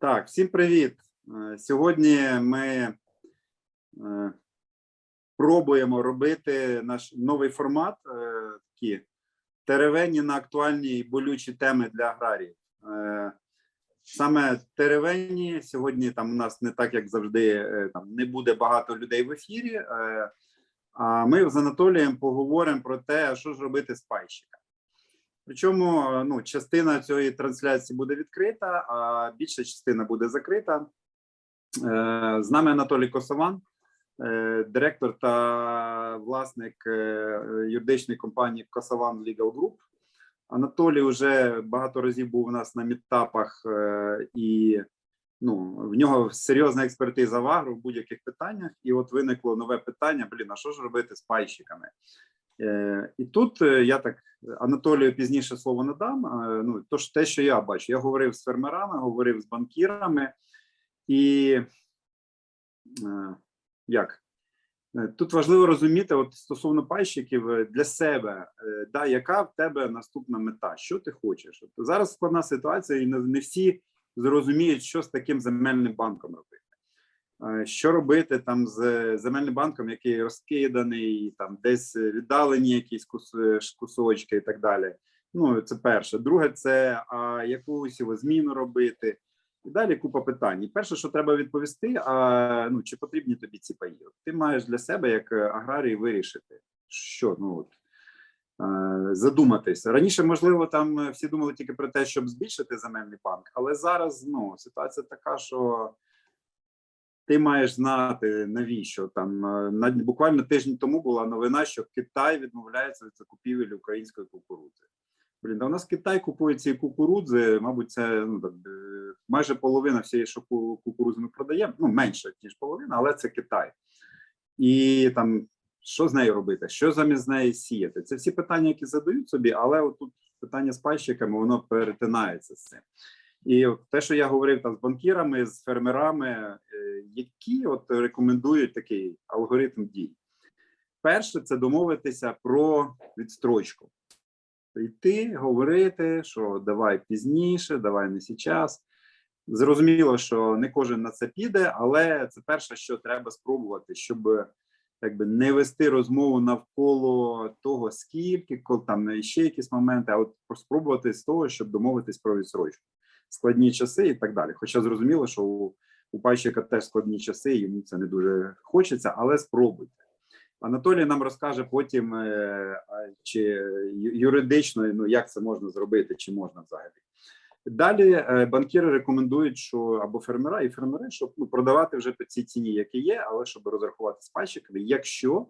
Так, всім привіт. Е, Сьогодні ми е, пробуємо робити наш новий формат. е, Такі теревені на актуальні і болючі теми для аграріїв. Саме теревені сьогодні там у нас не так, як завжди, там не буде багато людей в ефірі. А ми з Анатолієм поговоримо про те, що ж робити з пайщиками. Причому е, ну, частина цієї трансляції буде відкрита, а більша частина буде закрита. Е, З нами Анатолій Косован, е, директор та власник юридичної компанії Косован Legal Group. Анатолій вже багато разів був у нас на мітапах, і ну, в нього серйозна експертиза в агро в будь-яких питаннях. І от виникло нове питання: блін, а що ж робити з пайщиками? Е, І тут е, я так Анатолію пізніше слово надам. Ну, то ж те, що я бачу, я говорив з фермерами, говорив з банкірами, і е, як тут важливо розуміти, от стосовно пайщиків для себе, да, яка в тебе наступна мета, що ти хочеш? От зараз складна ситуація, і не всі зрозуміють, що з таким земельним банком робити. Е, Що робити там з земельним банком, який розкиданий, там десь віддалені якісь кус- кусочки і так далі. Ну, це перше. Друге, це а, якусь його зміну робити. І далі купа питань. І перше, що треба відповісти: а ну чи потрібні тобі ці паї? Ти маєш для себе, як е, аграрій, вирішити, що ну от е, задуматися. Раніше, можливо, там е, всі думали тільки про те, щоб збільшити земельний банк, але зараз ну ситуація така, що ти маєш знати навіщо там е, на буквально тиждень тому була новина, що Китай відмовляється від закупівель української кукурудзи. Блін, да у нас Китай купує ці кукурудзи, мабуть, це ну так е, майже половина всієї, що кукурудзи ми продаємо. Ну менше ніж половина, але це Китай. І там що з нею робити, що замість неї сіяти? Це всі питання, які задають собі, але от тут питання з пайщиками, воно перетинається з цим. І те, що я говорив там з банкірами, з фермерами, е, які от рекомендують такий алгоритм дій. Перше, це домовитися про відстрочку. Йти, говорити, що давай пізніше, давай не зараз. Зрозуміло, що не кожен на це піде, але це перше, що треба спробувати, щоб якби не вести розмову навколо того, скільки, коли там ще якісь моменти, а от спробувати з того, щоб домовитись про відсрочку, складні часи і так далі. Хоча зрозуміло, що у, у пайщика теж складні часи, йому це не дуже хочеться, але спробуйте. Анатолій нам розкаже потім, е, чи юридично, ну як це можна зробити, чи можна взагалі. Далі е, банкіри рекомендують, що або фермера і фермери, щоб ну, продавати вже по цій ціні, які є, але щоб розрахувати з пайщиками, якщо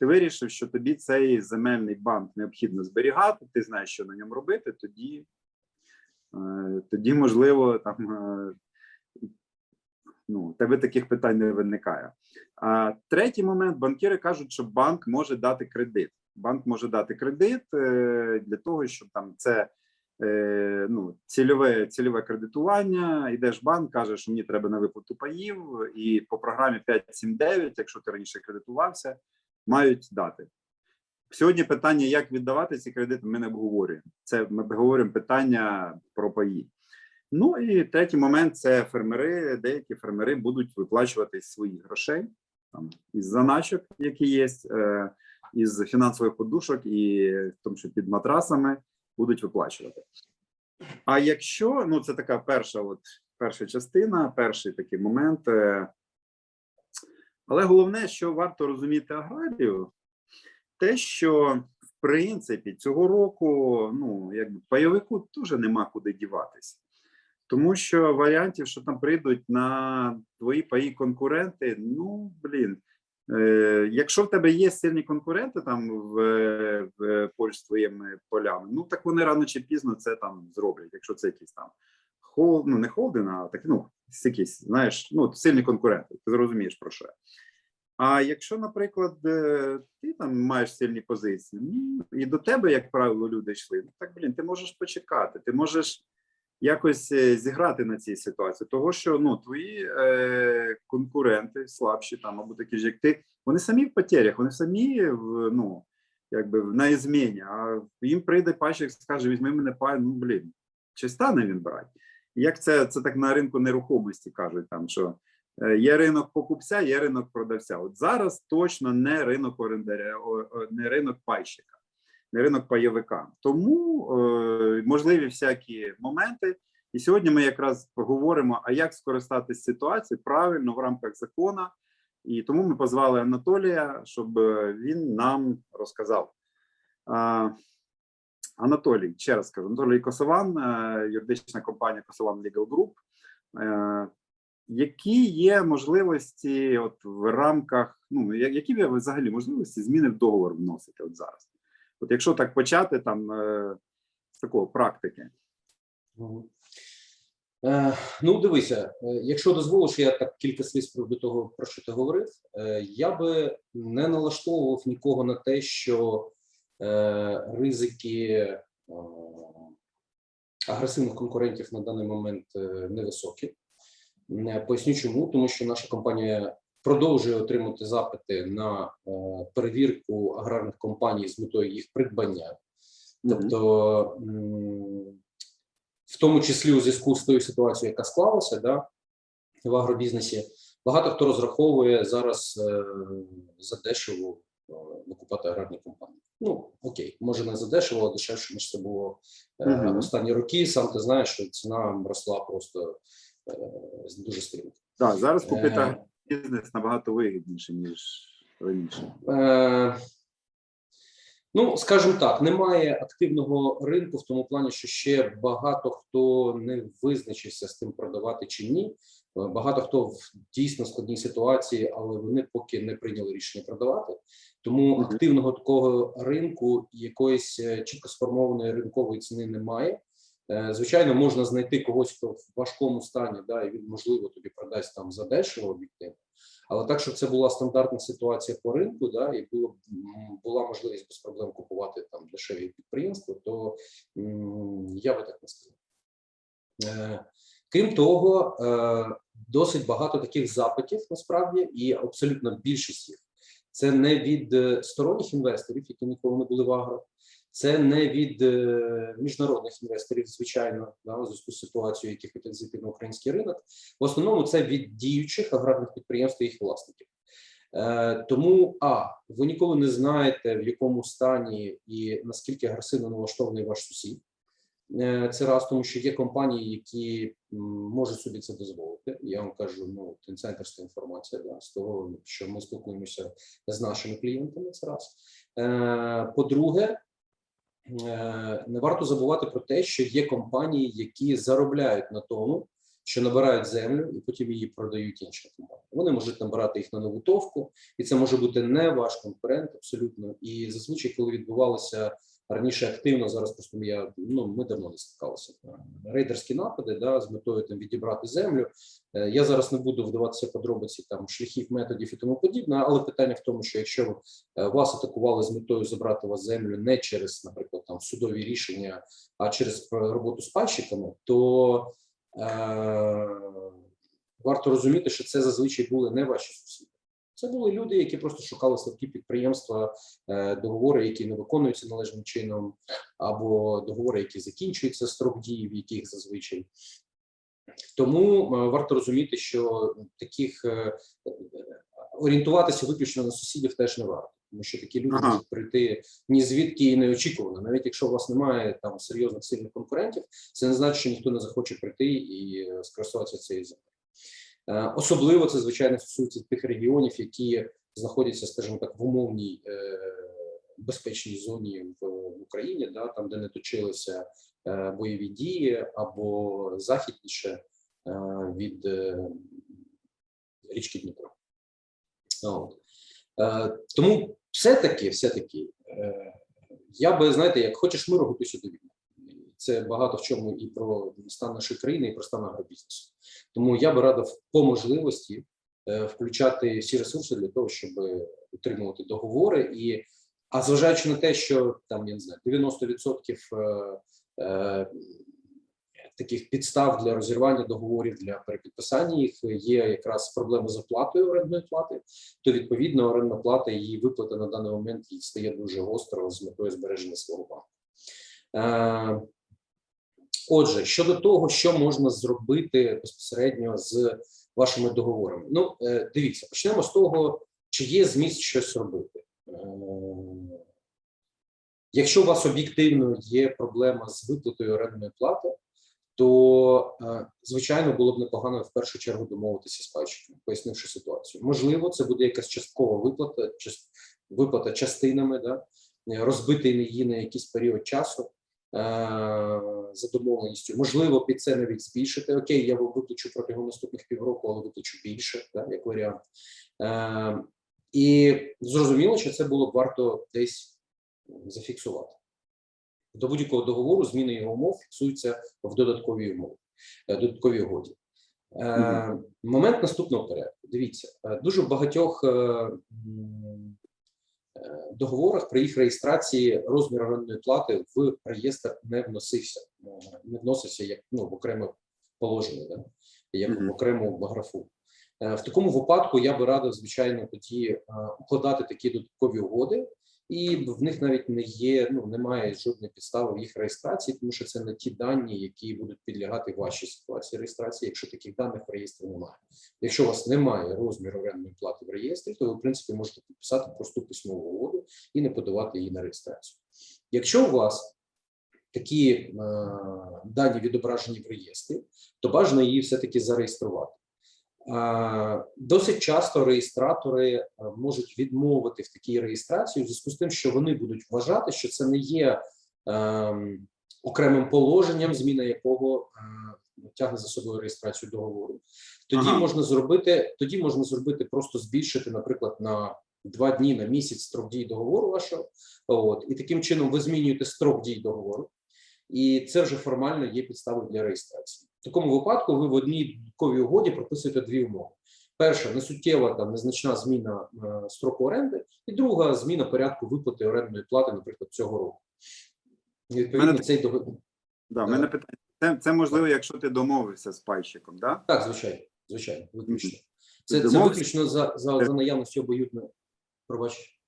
ти вирішив, що тобі цей земельний банк необхідно зберігати, ти знаєш, що на ньому робити, тоді, тоді можливо, там е, ну, тебе таких питань не виникає. А третій момент: банкіри кажуть, що банк може дати кредит. Банк може дати кредит е, для того, щоб там це е, ну, цільове, цільове кредитування. Йдеш в банк, каже, що мені треба на виплату паїв, і по програмі 5.7.9, якщо ти раніше кредитувався, мають дати. Сьогодні питання, як віддавати ці кредити, ми не обговорюємо. Це ми обговорюємо питання про паї. Ну і третій момент це фермери. Деякі фермери будуть виплачувати із своїх грошей там із заначок, які є, е, із фінансових подушок, і тому, що під матрасами будуть виплачувати. А якщо ну це така перша, от перша частина, перший такий момент. е, Але головне, що варто розуміти аграрію, те, що в принципі цього року, ну якби пайовику теж нема куди діватися. Тому що варіантів, що там прийдуть на твої паї конкуренти, ну блін. Е, якщо в тебе є сильні конкуренти там в, в поруч з твоїми полями, ну так вони рано чи пізно це там зроблять, якщо це якісь там хол, ну не холдинг, а так, ну, якісь, знаєш, ну, сильні конкуренти, ти зрозумієш про що. А якщо, наприклад, е, ти там маєш сильні позиції, ну і до тебе, як правило, люди йшли, ну так блін, ти можеш почекати, ти можеш якось е, зіграти на цій ситуації, того що ну твої е, конкуренти слабші там або такі ж, як ти, вони самі в потерях, вони самі в ну якби на зміні, а їм прийде пащик, скаже: візьми мене пай, ну блін, чи стане він брати? Як це, це так на ринку нерухомості кажуть, там що є ринок покупця, є ринок продавця. От зараз точно не ринок орендаря, не ринок пайщика, не ринок пайовика. Тому е, можливі всякі моменти. І сьогодні ми якраз поговоримо, а як скористатися ситуацією правильно в рамках закону. І тому ми позвали Анатолія, щоб е, він нам розказав. А, Анатолій, ще раз кажу, Анатолій Косован, е, юридична компанія Косован Legal Group. Які є можливості от в рамках, ну які є взагалі можливості зміни в договор вносити от зараз? От якщо так почати там е, з такого практики. Е, ну, дивися, е, якщо дозволиш, я так кілька слів з приводу того, про що ти говорив. Я би не налаштовував нікого на те, що ризики агресивних конкурентів на даний момент невисокі. Е, Поясню чому, тому що наша компанія продовжує отримати запити на е, перевірку аграрних компаній з метою їх придбання. Тобто, в тому числі у зв'язку з тою ситуацією, яка склалася, да, в агробізнесі, багато хто розраховує зараз е, за дешево викупати аграрні компанії. Ну окей, може не за дешево, а дешевше ніж це було е, Мгм. останні роки. Сам ти знаєш, що ціна росла просто дуже стрімко. Так, зараз купити Е, бізнес набагато вигідніше, ніж раніше. Е, ну, скажімо так, немає активного ринку в тому плані, що ще багато хто не визначився з тим продавати чи ні. Е, Багато хто в дійсно складній ситуації, але вони поки не прийняли рішення продавати. Тому активного такого ринку, якоїсь е, чітко сформованої ринкової ціни немає. Е, Звичайно, можна знайти когось, хто в важкому стані, да, і він можливо тобі продасть там за дешево об'єктивно. Але так, щоб це була стандартна ситуація по ринку, да, і було була можливість без проблем купувати там дешеві підприємства, то я би так не сказав. Е, Крім того, е, досить багато таких запитів насправді, і абсолютно більшість їх це не від е, сторонніх інвесторів, які ніколи не були в агро, це не від е, міжнародних інвесторів, звичайно, да, у зв'язку з ситуацією, які хотять зайти на український ринок. В основному це від діючих аграрних підприємств і їх власників. Е, тому а ви ніколи не знаєте, в якому стані і наскільки агресивно налаштований ваш сусід. Е, Це раз, тому що є компанії, які можуть собі це дозволити. Я вам кажу, ну це інсайдерська інформація да, з того, що ми спілкуємося з нашими клієнтами. Це раз. Е, По-друге, е, не варто забувати про те, що є компанії, які заробляють на тому, що набирають землю і потім її продають іншим компаніям. Вони можуть набирати їх на нову товку, і це може бути не ваш конкурент абсолютно. І зазвичай, коли відбувалося раніше активно, зараз просто я ну ми давно не стикалися. Рейдерські напади да, з метою там відібрати землю. Е, Я зараз не буду вдаватися подробиці там шляхів, методів і тому подібне, але питання в тому, що якщо е, вас атакували з метою забрати вас землю не через, наприклад, там судові рішення, а через роботу з пайщиками, то е, варто розуміти, що це зазвичай були не ваші сусіди. Це були люди, які просто шукали слабкі підприємства, е, договори, які не виконуються належним чином, або договори, які закінчуються строк дії, в яких зазвичай. Тому е, варто розуміти, що таких е, орієнтуватися виключно на сусідів теж не варто, тому що такі люди Ага. можуть прийти ні звідки і неочікувано. Навіть якщо у вас немає там серйозних сильних конкурентів, це не значить, що ніхто не захоче прийти і скористуватися цією землею. Е, Особливо це звичайно стосується тих регіонів, які знаходяться, скажімо так, в умовній е, безпечній зоні в, Україні, да, там, де не точилися е, бойові дії, або західніше від річки Дніпро. От. Тому все-таки, все-таки, е, я би, знаєте, як хочеш миру, готуйся до війни. Це багато в чому і про стан нашої країни, і про стан агробізнесу. Тому я би радив по можливості е, включати всі ресурси для того, щоб утримувати договори. І а зважаючи на те, що там я не знаю, 90% е, е, таких підстав для розірвання договорів для перепідписання їх є якраз проблеми з оплатою орендної плати, то відповідно орендна плата і її виплата на даний момент їй стає дуже гостро з метою збереження свого банку. Отже, щодо того, що можна зробити безпосередньо з вашими договорами. Ну, е, дивіться, почнемо з того, чи є зміст щось робити. Е, Якщо у вас об'єктивно є проблема з виплатою орендної плати, то е, звичайно було б непогано в першу чергу домовитися з пайщиком, пояснивши ситуацію. Можливо, це буде якась часткова виплата, виплата частинами, да, розбити її на якийсь період часу за домовленістю. Можливо, під це навіть збільшити. Окей, я виплачу протягом наступних півроку, але виплачу більше, да, як варіант. Е, і зрозуміло, що це було б варто десь зафіксувати. До будь-якого договору зміни його умов фіксуються в додатковій умові, е, додатковій угоді. Е, Мгм. Момент наступного порядку. Дивіться, е, дуже в багатьох е, е, договорах при їх реєстрації розмір орендної плати в реєстр не вносився, е, не вносився як ну, в окреме положення, да? як в окрему графу. Е, В такому випадку я би радив, звичайно, тоді е, укладати такі додаткові угоди, і в них навіть не є, ну немає жодної підстави в їх реєстрації, тому що це не ті дані, які будуть підлягати вашій ситуації реєстрації, якщо таких даних в реєстрі немає. Якщо у вас немає розміру орендної плати в реєстрі, то ви в принципі можете підписати просту письмову угоду і не подавати її на реєстрацію. Якщо у вас такі е, дані відображені в реєстрі, то бажано її все-таки зареєструвати. Е, Досить часто реєстратори е, можуть відмовити в такій реєстрації у зв'язку з тим, що вони будуть вважати, що це не є ем, окремим положенням, зміна якого е, тягне за собою реєстрацію договору. Тоді Ага. можна зробити, тоді можна зробити просто збільшити, наприклад, на два дні на місяць строк дії договору вашого. От і таким чином ви змінюєте строк дій договору, і це вже формально є підставою для реєстрації. В такому випадку ви в одній додатковій угоді прописуєте дві умови. Перша несуттєва там незначна зміна е, строку оренди, і друга зміна порядку виплати орендної плати, наприклад, цього року. І, Відповідно, Мене цей договір. Да, мене питання. Це, це можливо, якщо ти домовився з пайщиком, да? Так, звичайно, звичайно, виключно. Це, це виключно за, за, за наявності обоюдної. Пробач.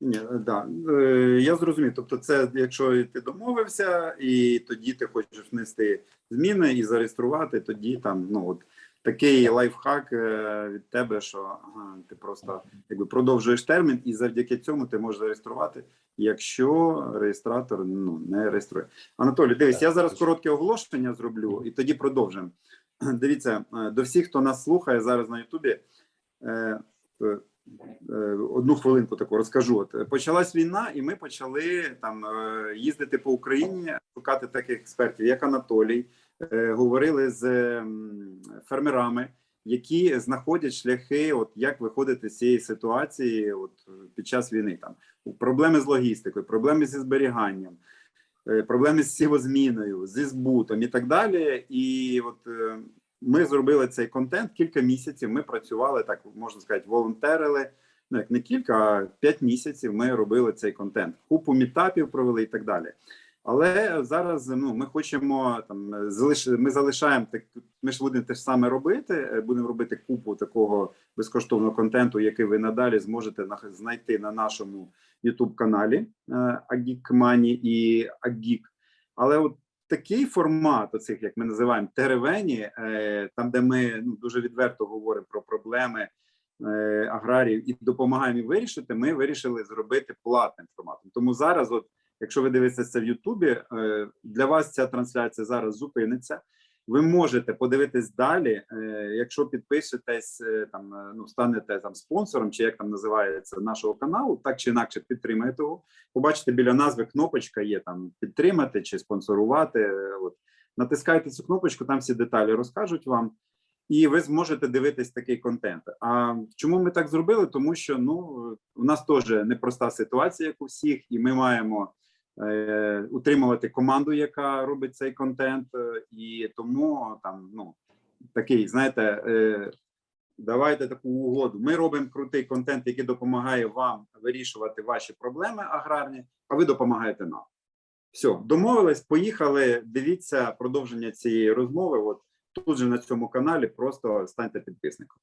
Ні, да. Е, я зрозумів. Тобто, це якщо ти домовився, і тоді ти хочеш внести зміни і зареєструвати, тоді там ну от такий лайфхак е, від тебе, що ага, ти просто якби продовжуєш термін, і завдяки цьому ти можеш зареєструвати, якщо реєстратор ну не реєструє. Анатолій, дивись, я зараз коротке оголошення зроблю, і тоді продовжимо. Дивіться, е, до всіх, хто нас слухає зараз на Ютубі. е, Одну хвилинку таку розкажу. От е, почалась війна, і ми почали там е, їздити по Україні, шукати таких експертів, як Анатолій. Е, Говорили з фермерами, які знаходять шляхи, от як виходити з цієї ситуації, от е, під час війни. Там проблеми з логістикою, проблеми зі зберіганням, е, проблеми з сівозміною, зі збутом і так далі. І от е, ми зробили цей контент кілька місяців. Ми працювали так, можна сказати, волонтерили. Ну, як не кілька, а п'ять місяців ми робили цей контент. Купу мітапів провели і так далі. Але зараз ну ми хочемо там залиш... ми залишаємо так. Ми ж будемо те ж саме робити. е, Будемо робити купу такого безкоштовного контенту, який ви надалі зможете знайти на нашому youtube каналі Агік Мані і Агік. Але от такий формат, оцих, як ми називаємо, теревені, е, там, де ми ну, дуже відверто говоримо про проблеми е, аграріїв і допомагаємо їм вирішити, ми вирішили зробити платним форматом. Тому зараз, от, якщо ви дивитеся це в Ютубі, е, для вас ця трансляція зараз зупиниться. Ви можете подивитись далі, е, якщо підпишетесь, е, там е, ну станете там спонсором, чи як там називається нашого каналу, так чи інакше підтримаєте його. Побачите біля назви кнопочка є там підтримати чи спонсорувати. От натискайте цю кнопочку, там всі деталі розкажуть вам, і ви зможете дивитись такий контент. А чому ми так зробили? Тому що ну у нас теж непроста ситуація, як у всіх, і ми маємо утримувати команду, яка робить цей контент, е, і тому там ну такий, знаєте. Е, Давайте таку угоду. Ми робимо крутий контент, який допомагає вам вирішувати ваші проблеми аграрні, а ви допомагаєте нам. Все, домовились, поїхали. Дивіться продовження цієї розмови. От тут же на цьому каналі просто станьте підписником.